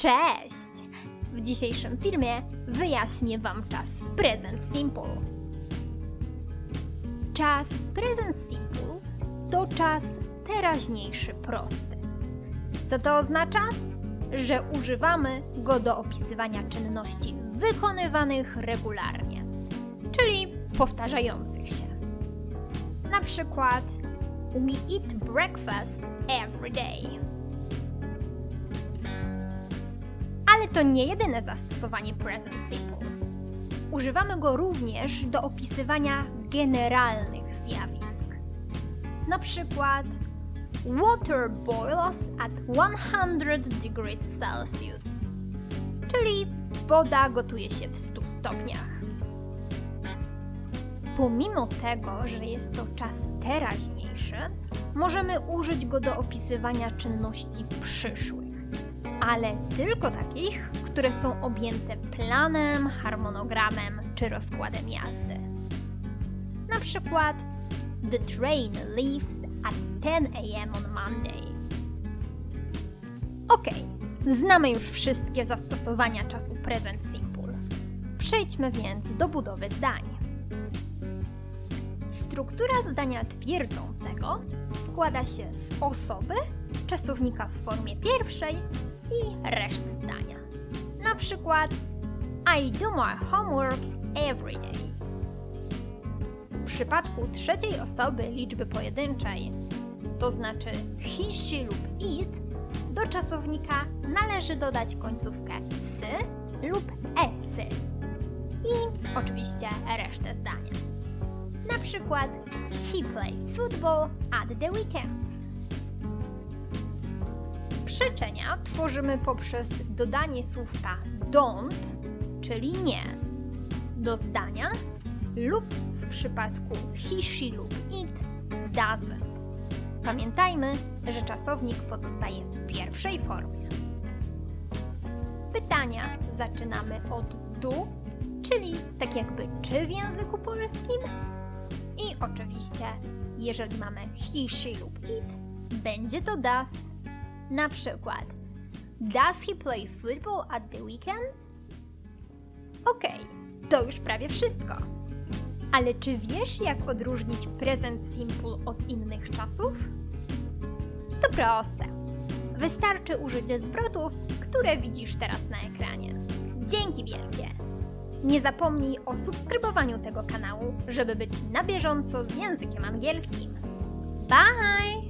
Cześć! W dzisiejszym filmie wyjaśnię Wam czas Present Simple. Czas Present Simple to czas teraźniejszy prosty. Co to oznacza? Że używamy go do opisywania czynności wykonywanych regularnie, czyli powtarzających się. Na przykład We eat breakfast every day. Ale to nie jedyne zastosowanie present simple. Używamy go również do opisywania generalnych zjawisk. Na przykład Water boils at 100 degrees Celsius, czyli woda gotuje się w 100 stopniach. Pomimo tego, że jest to czas teraźniejszy, możemy użyć go do opisywania czynności przyszłych, ale tylko takich, które są objęte planem, harmonogramem czy rozkładem jazdy. Na przykład The train leaves at 10 a.m. on Monday. Ok, znamy już wszystkie zastosowania czasu present simple. Przejdźmy więc do budowy zdań. Struktura zdania twierdzącego składa się z osoby, czasownika w formie pierwszej i reszty zdania. Na przykład I do my homework every day. W przypadku trzeciej osoby liczby pojedynczej, to znaczy he, she lub it, do czasownika należy dodać końcówkę sy lub esy i oczywiście resztę zdania. Na przykład He plays football at the weekends. Przyczenia tworzymy poprzez dodanie słówka don't, czyli nie, do zdania lub w przypadku he, she lub it doesn't. Pamiętajmy, że czasownik pozostaje w pierwszej formie. Pytania zaczynamy od do, czyli tak jakby czy w języku polskim, i oczywiście, jeżeli mamy he, she lub it, będzie to does. Na przykład, Does he play football at the weekends? Okej, to już prawie wszystko. Ale czy wiesz, jak odróżnić present simple od innych czasów? To proste. Wystarczy użyć zwrotów, które widzisz teraz na ekranie. Dzięki wielkie! Nie zapomnij o subskrybowaniu tego kanału, żeby być na bieżąco z językiem angielskim. Bye!